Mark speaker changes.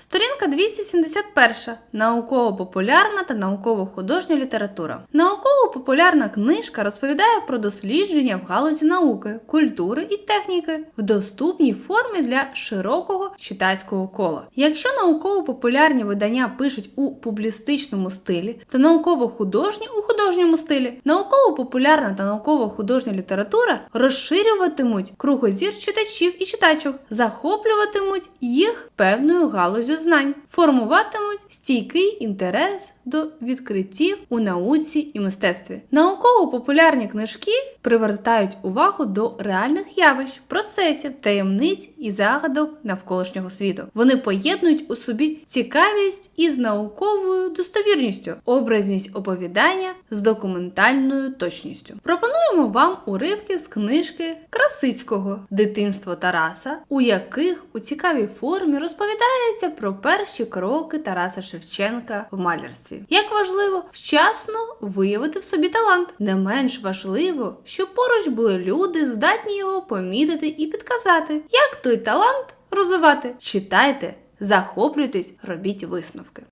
Speaker 1: Сторінка 271. Науково-популярна та науково-художня література. Науково-популярна книжка розповідає про дослідження в галузі науки, культури і техніки в доступній формі для широкого читацького кола. Якщо науково-популярні видання пишуть у публістичному стилі, то науково-художні у художньому стилі, науково-популярна та науково-художня література розширюватимуть кругозір читачів і читачок, захоплюватимуть їх певною галузю знань, формуватимуть стійкий інтерес до відкриттів у науці і мистецтві. Науково-популярні книжки привертають увагу до реальних явищ, процесів, таємниць і загадок навколишнього світу. Вони поєднують у собі цікавість із науковою достовірністю, образність оповідання з документальною точністю. Пропонуємо вам уривки з книжки Красицького Дитинство Тараса, у яких у цікавій формі розповідається про перші кроки Тараса Шевченка в малярстві. Як важливо вчасно виявити в собі талант, не менш важливо, щоб поруч були люди, здатні його помітити і підказати, як той талант розвивати. Читайте, захоплюйтесь, робіть висновки.